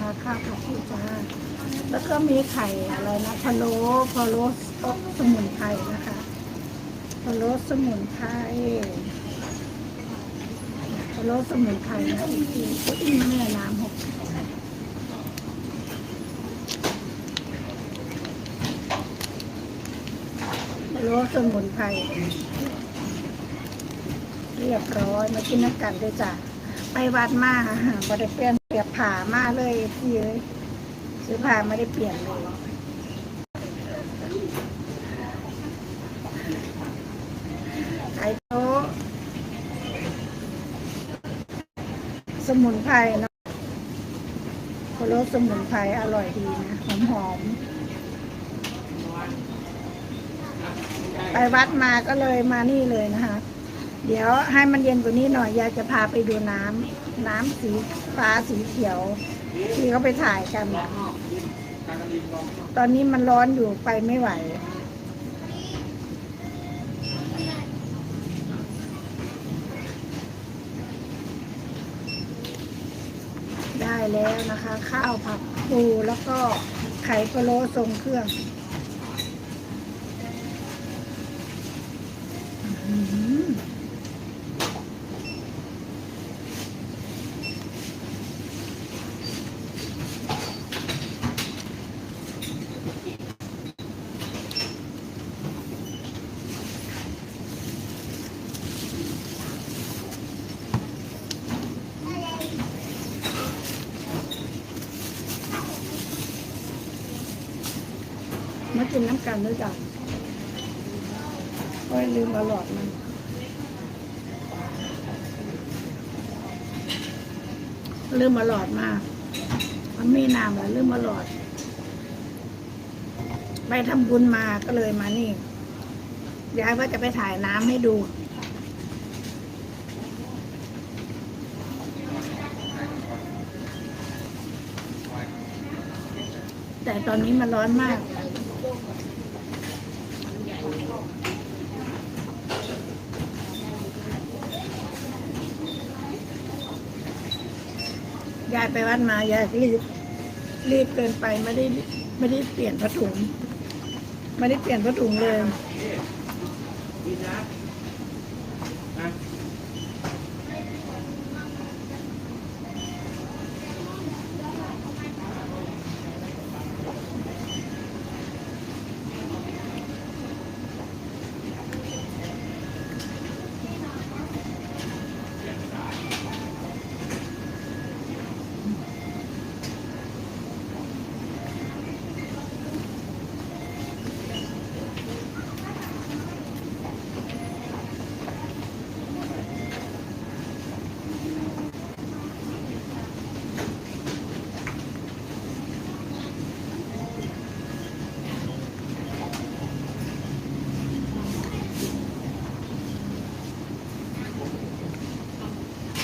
นะคะข้าวผัดปูจ้าแล้วก็มีไข่อะไรนะพะโล้พะโล้อบสมุนไพรนะคะพะโล้สมุนไพรพะโล้สมุนไพรนะอีกทีอุ้ยแม่น้ำหกพะโล้สมุนไพรเรียบร้อยมากินน้ำกันด้วยจ้ะไปวัดมาบริเปลี่ยน เปียบผ่ามาเลยพี่เลยซื้อผ้าไม่ได้เปลี่ยนเลยไข่โต๊ะสมุนไพรเนาะโคโรสมุนไพรอร่อยดีนะหอมหอมๆไปวัดมาก็เลยมานี่เลยนะคะ เดี๋ยวให้มันเย็นกว่านี้หน่อยยายจะพาไปดูน้ำน้ำสีฟ้าสีเขียว ที่เขาไปถ่ายกันตอนนี้มันร้อนอยู่ไปไม่ไหว ได้แล้วนะคะ ข้าวผัดปูแล้วก็ไข่พะโล้ทรงเครื่อง อื้อหือ นน้ำกันด้วยจ้ะโอ้ยลืมเอาหลอดมันลืมมาหลอดมามันไมีน้ำแล้วลืมมาหลอด ไปทำบุญมาก็เลยมานี่ยายว่าจะไปถ่ายน้ำให้ดูแต่ตอนนี้มันร้อนมาก ยายไปวัดมายายรีบรีบเกินไปไม่ได้ไม่ได้เปลี่ยนผ้าถุง ไม่ได้เปลี่ยนผ้าถุงเลย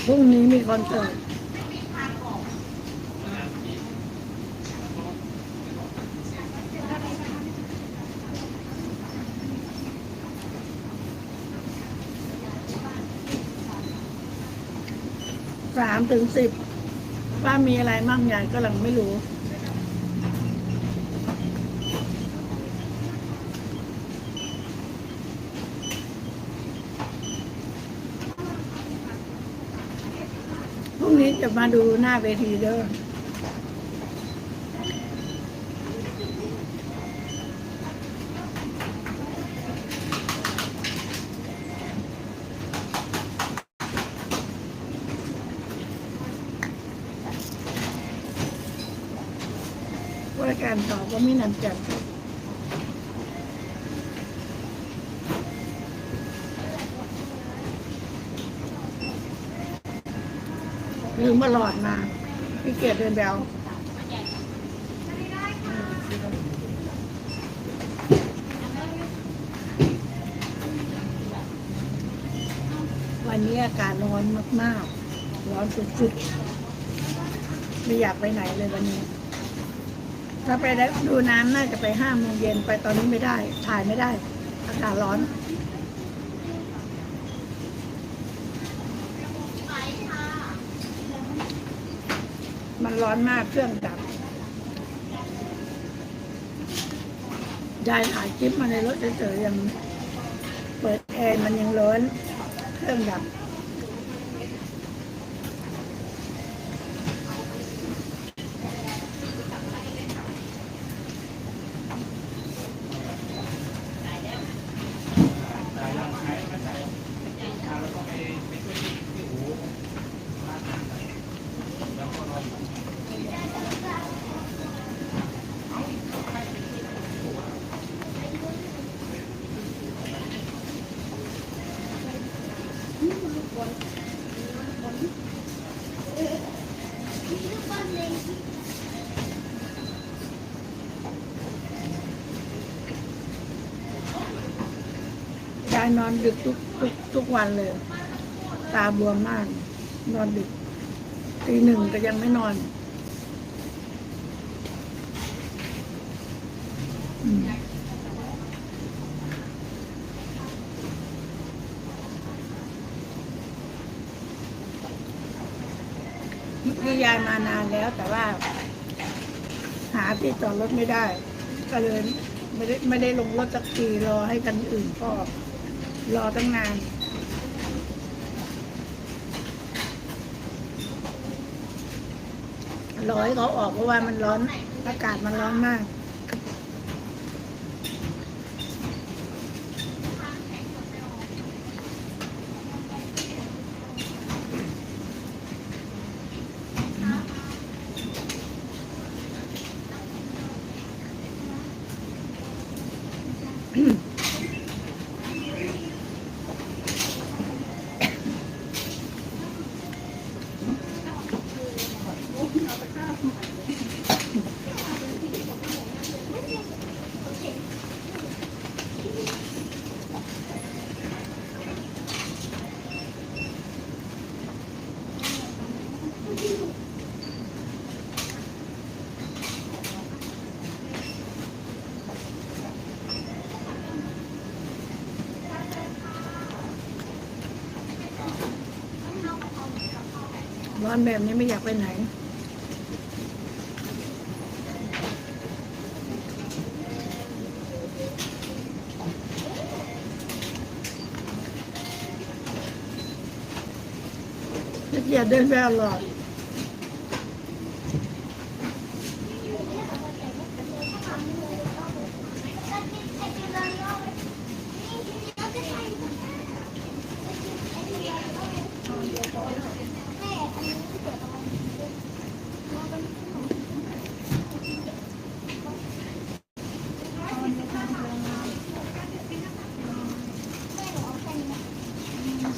พรุ่งนี้มีคอนเสิร์ตสามถึงสิบว่ามีอะไรมั่งยายก็ลังไม่รู้ พรุ่งนี้ จะมาดูหน้าเวทีเด้อว่าการตอบก็ไม่นำจัด ลืมมาหลอดมาพี่เกียรติเดินแบววันนี้อากาศร้อนมากๆ ร้อนสุดๆ ไม่อยากไปไหนเลยวันนี้ ถ้าไปได้ดูน้ำน่าจะไปห้าโมงเย็นไปตอนนี้ไม่ได้ ถ่ายไม่ได้ อากาศร้อน มันร้อนมากเครื่องดับยายถ่ายคลิปมาในรถเฉยๆยังเปิดแอร์มันยังร้อนเครื่องดับ ยายนอนดึกทุกทุกทุกวันเลย ตาบวมมาก นอนดึกตีหนึ่งก็ยังไม่นอนอืม ยายมานานแล้ว แต่ว่า หาที่จอดรถไม่ได้ ก็เลยไม่ได้ไม่ได้ลงรถสักทีรอให้กันอื่นก็รอตั้งนานรอให้เขาออกเพราะว่ามันร้อนอากาศมันร้อนมาก ร้อนแบบนี้ไม่อยากไปไหน อย่าเดินไปตลอด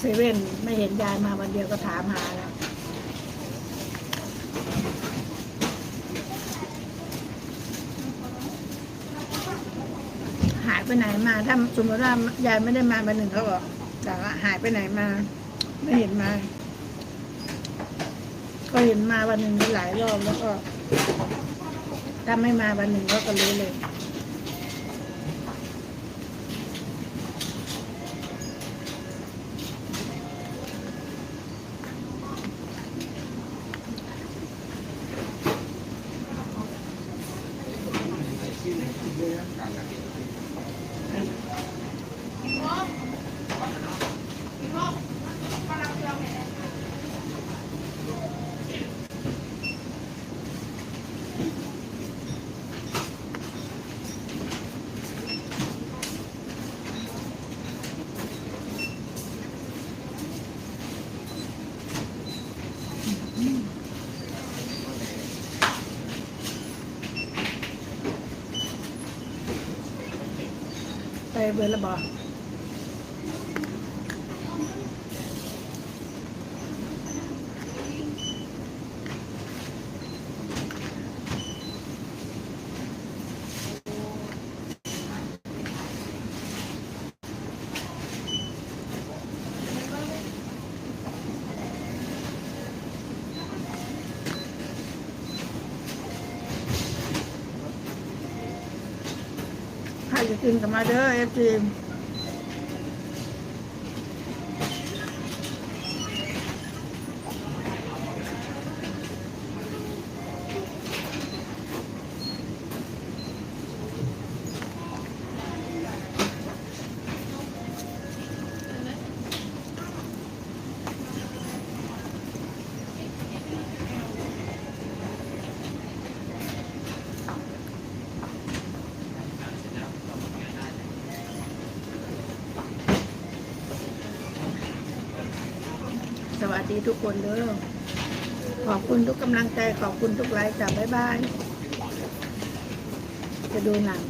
เซเว่นไม่เห็นยายมาวันเดียวก็ถามหาแล้วหายไปไหนมา ถ้าสมมติว่ายายไม่ได้มาวันหนึ่งเขาบอกแต่ว่าหายไปไหนมา ไม่เห็นมา ก็เห็นมาวันหนึ่งหลายรอบแล้วก็ถ้าไม่มาวันหนึ่งก็ก็รู้เลย ไป กินกันมาเด้อเอฟซี ดีทุกคนเด้อขอบคุณทุกกำลังใจขอบคุณทุกไลค์จ้ะบ๊ายบาย จะดูหนัง